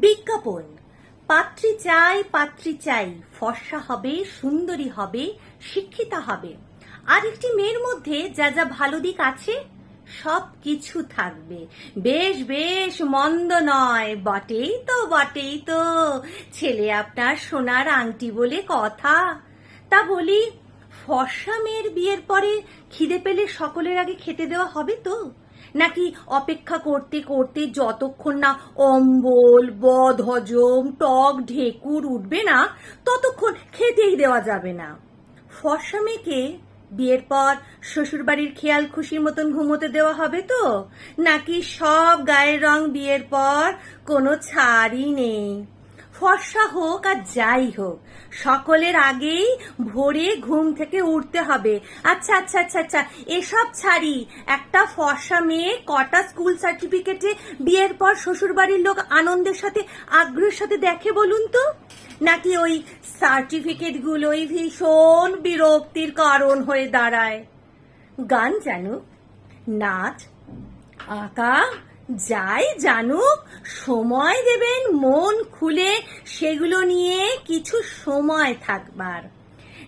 বিজ্ঞাপন। পাত্রী চাই পাত্রী চাই, ফর্সা হবে, সুন্দরী হবে, শিক্ষিতা হবে। আর একটি মেয়ের মধ্যে যা যা ভালো দিক আছে, সব কিছু থাকবে। বেশ বেশ, মন্দ নয়, বটেই তো বটেই তো। ছেলে আপনার সোনার আংটি বলে কথা। তা বলি, ফর্সা মেয়ের বিয়ের পরে খিদে পেলে সকলের আগে খেতে দেওয়া হবে তো? নাকি অপেক্ষা করতে করতে যতক্ষণ না অম্বল বদহজম টক, ঢেকুর উঠবে না, ততক্ষণ খেতেই দেওয়া যাবে না। ফর্সা মেয়েকে বিয়ের পর শ্বশুরবাড়ির খেয়াল খুশির মতন ঘুমোতে দেওয়া হবে তো? নাকি সব গায়ের রং বিয়ের পর কোনো ছাড়ই নেই? ফর্সা হোক আর যাই হোক, সকলের আগেই ভোরে ঘুম থেকে উঠতে হবে। আচ্ছা আচ্ছা আচ্ছা আচ্ছা এসব ছাড়ি, একটা ফর্সা মেয়ে কটা স্কুল সার্টিফিকেটে বিয়ের পর শ্বশুরবাড়ির লোক আনন্দের সাথে, আগ্রহের সাথে দেখে বলুন তো? নাকি ওই সার্টিফিকেট গুলোই ভীষণ বিরক্তির কারণ হয়ে দাঁড়ায়? গান জানুক, নাচ, আঁকা যাই জানুক, সময় দেবেন, মন খুলে সেগুলো নিয়ে কিছু সময় থাকবার।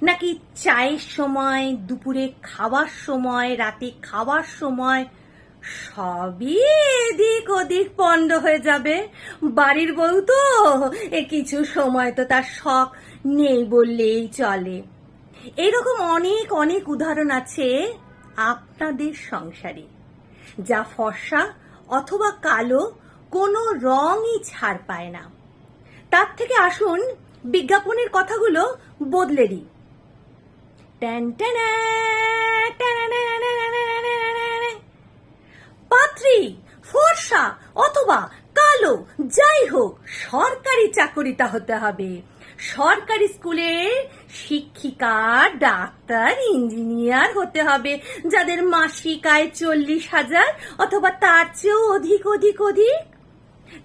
নাকি চায়ের সময়, দুপুরে খাওয়ার সময়, রাতে খাওয়ার সময়, সবই এদিক ওদিক পণ্ড হয়ে যাবে। বাড়ির বউ তো, এ কিছু সময় তো তার শখ নেই বললেই চলে। এরকম অনেক অনেক উদাহরণ আছে আপনাদের সংসারে। যা ফর্সা অথবা কালো কোনো রঙই ছাড় পায় না তার থেকে আসুন বিজ্ঞাপনের কথাগুলো বদলে দিই পাত্রী ফর্সা অথবা কালো যাই হোক সরকারি চাকরিটা হতে হবে সরকারি স্কুলে শিক্ষিকা, ডাক্তার, ইঞ্জিনিয়ার হতে হবে। যাদের মাসিক আয় চল্লিশ হাজার অথবা তার চেয়েও অধিক অধিক অধিক।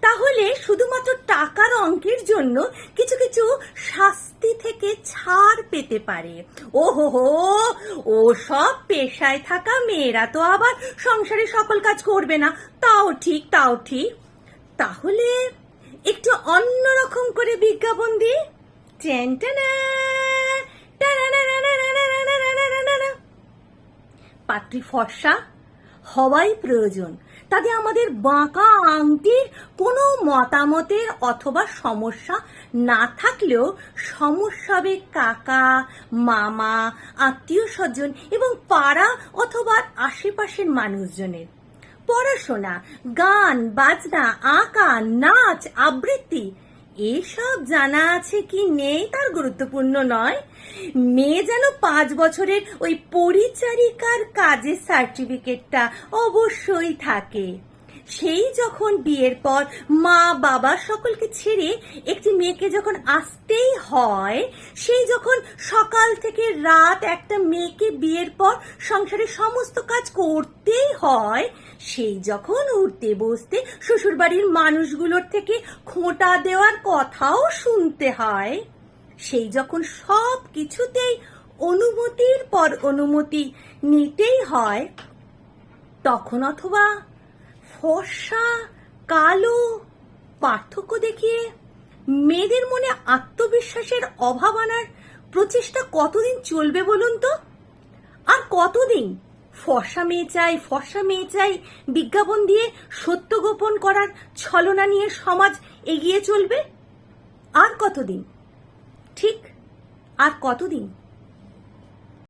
তাহলে শুধুমাত্র টাকার অঙ্কের জন্য কিছু কিছু শাস্তি থেকে ছাড় পেতে পারে। ও হো হো, ও সব পেশায় থাকা মেয়েরা তো আবার সংসারে সকল কাজ করবে না। তাও ঠিক তাও ঠিক। তাহলে একটু অন্যরকম করে বিজ্ঞাপন দিই। পাত্রী ফর্সা হওয়াই প্রয়োজন তাতে আমাদের বাঁকা আংটির কোনো মতামতের অথবা সমস্যা না থাকলেও সমস্যা হবে কাকা মামা আত্মীয় স্বজন এবং পাড়া অথবা আশেপাশের মানুষজনের পড়াশোনা গান বাজনা আঁকা নাচ আবৃত্তি এসব জানা আছে কি নেই তার গুরুত্বপূর্ণ নয়। মেয়ে যেন পাঁচ বছরের ওই পরিচারিকার কাজের সার্টিফিকেটটা অবশ্যই থাকে। সেই যখন বিয়ের পর মা বাবা সকলকে ছেড়ে একটি মেয়েকে যখন আসতেই হয়, সেই যখন সকাল থেকে রাত একটা মেয়েকে বিয়ের পর সংসারের সমস্ত কাজ করতেই হয়, সেই যখন উঠতে বসতে শ্বশুরবাড়ির মানুষগুলোর থেকে খোঁটা দেওয়ার কথাও শুনতে হয়। সেই যখন সব কিছুতেই অনুমতির পর অনুমতি নিতেই হয়, তখন অথবা ফর্সা, কালো পার্থক্য দেখিয়ে মেয়েদের মনে আত্মবিশ্বাসের অভাব আনার প্রচেষ্টা কতদিন চলবে বলুন তো? আর কতদিন ফর্সা মেয়ে চাই, ফর্সা মেয়ে চাই বিজ্ঞাপন দিয়ে সত্য গোপন করার ছলনা নিয়ে সমাজ এগিয়ে চলবে? আর কতদিন? ঠিক, আর কতদিন?